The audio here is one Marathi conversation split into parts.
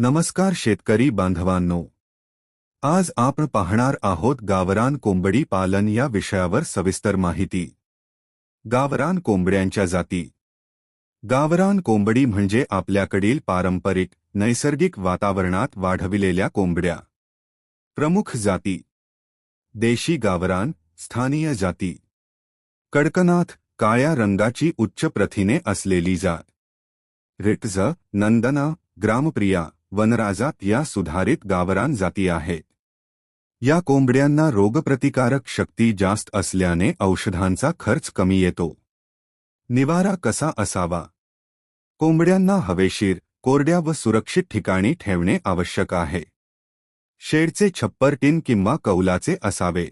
नमस्कार शेतकरी बांधवांनो. आज आपण पाहणार आहोत गावरान कोंबडी पालन या विषयावर सविस्तर माहिती. गावरान कोंबड्यांच्या जाती. गावरान कोंबडी म्हणजे आपल्याकडील पारंपरिक नैसर्गिक वातावरणात वाढविलेल्या कोंबड्या. प्रमुख जाती. देशी गावरान स्थानीय जाती. कडकनाथ काळ्या रंगाची उच्च प्रथिने असलेली जात. रिटझ नंदना ग्रामप्रिया. वनराजात या सुधारित गावरान जाती आहेत या कोंबड्यांना रोगप्रतिकारक शक्ती जास्त असल्याने औषधांचा खर्च कमी येतो. निवारा कसा असावा? कोंबड्यांना हवेशीर कोरड्या व सुरक्षित ठिकाणी ठेवणे आवश्यक आहे. शेडचे छप्पर टिन किंवा कौलाचे असावे.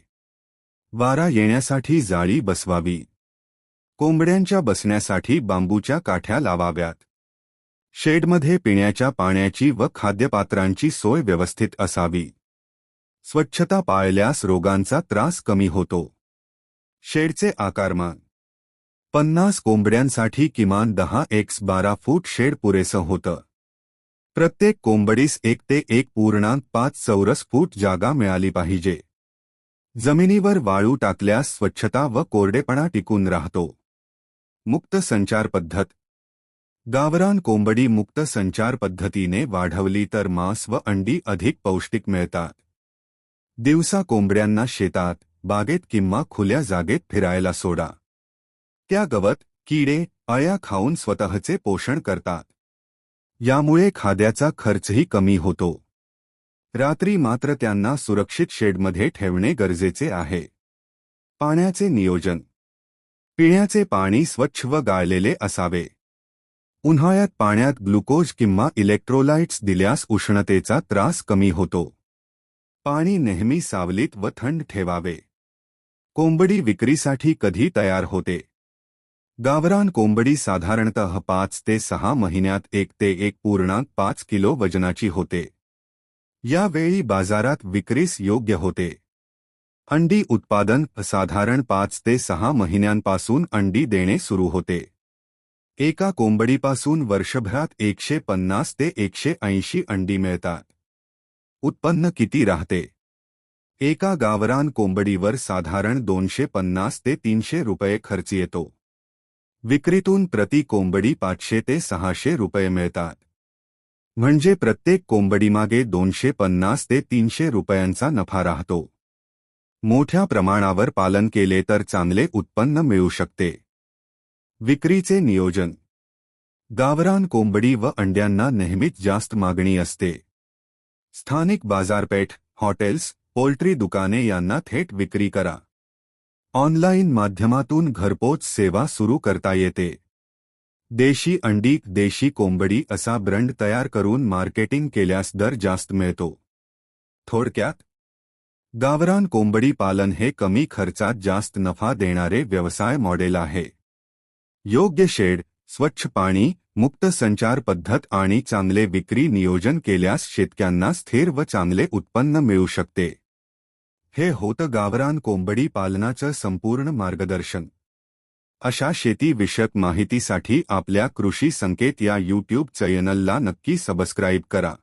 वारा येण्यासाठी जाळी बसवावी. कोंबड्यांच्या बसण्यासाठी बांबूच्या काठ्या लावाव्यात. शेडमध्ये पिण्याच्या पाण्याची व खाद्यपात्रांची सोय व्यवस्थित असावी. स्वच्छता पाळल्यास रोगांचा त्रास कमी होतो. शेडचे आकारमान पन्नास कोंबड्यांसाठी किमान दहा एक्स बारा फूट शेड पुरेसं होतं. प्रत्येक कोंबडीस एक ते एक पूर्णांक पाच चौरस फूट जागा मिळाली पाहिजे. जमिनीवर वाळू टाकल्यास स्वच्छता व कोरडेपणा टिकून राहतो. मुक्त संचार पद्धत. गावरान कोंबडी मुक्त संचार पद्धतीने वाढवली तर मांस व अंडी अधिक पौष्टिक मिळतात. दिवसा कोंबड्यांना शेतात बागेत किंवा खुल्या जागेत फिरायला सोडा. त्या गवत किडे अळ्या खाऊन स्वतःचे पोषण करतात. यामुळे खाद्याचा खर्चही कमी होतो. रात्री मात्र त्यांना सुरक्षित शेडमध्ये ठेवणे गरजेचे आहे. पाण्याचे नियोजन. पिण्याचे पाणी स्वच्छ व गाळलेले असावे. उन्हाळ्यात पाण्यात ग्लुकोज किंवा इलेक्ट्रोलाइट्स दिल्यास उष्णतेचा त्रास कमी होतो. पाणी नेहमी सावलीत व थंड ठेवावे. कोंबडी विक्रीसाठी कधी तयार होते? गावरान कोंबडी साधारणतः पाच ते सहा महिन्यात एक ते एक पूर्णांक पाच किलो वजनाची होते. यावेळी बाजारात विक्रीस योग्य होते. अंडी उत्पादन साधारण पाच ते सहा महिन्यांपासून अंडी देणे सुरू होते. एका कोंबडीपासून वर्षभरात एकशे पन्नास ते एकशे ऐंशी अंडी मिळतात. उत्पन्न किती राहते? एका गावरान कोंबडीवर साधारण दोनशे पन्नास ते तीनशे रुपये खर्च येतो. विक्रीतून प्रति कोंबडी पाचशे ते सहाशे रुपये मिळतात. म्हणजे प्रत्येक कोंबडीमागे दोनशे पन्नास ते तीनशे रुपयांचा नफा राहतो. मोठ्या प्रमाणावर पालन केले तर चांगले उत्पन्न मिळू शकते. विक्रीचे नियोजन. गावरान कोंबडी व अंड्यांना नेहमीच जास्त मागणी असते. स्थानिक बाजारपेठ हॉटेल्स पोल्ट्री दुकाने यांना थेट विक्री करा. ऑनलाईन माध्यमातून घरपोच सेवा सुरू करता येते. देशी अंडी देशी कोंबडी असा ब्रँड तयार करून मार्केटिंग केल्यास दर जास्त मिळतो. थोडक्यात गावरान कोंबडी पालन हे कमी खर्चात जास्त नफा देणारे व्यवसाय मॉडेल आहे. योग्य शेड स्वच्छ पाणी मुक्त संचार पद्धत आणि चांगले विक्री नियोजन केल्यास शेतकऱ्यांना स्थिर व चांगले उत्पन्न मिळू शकते. हे होतं गावरान कोंबडी पालनाचं संपूर्ण मार्गदर्शन. अशा शेतीविषयक माहितीसाठी आपल्या कृषी संकेत या यूट्यूब चॅनलला नक्की सबस्क्राईब करा.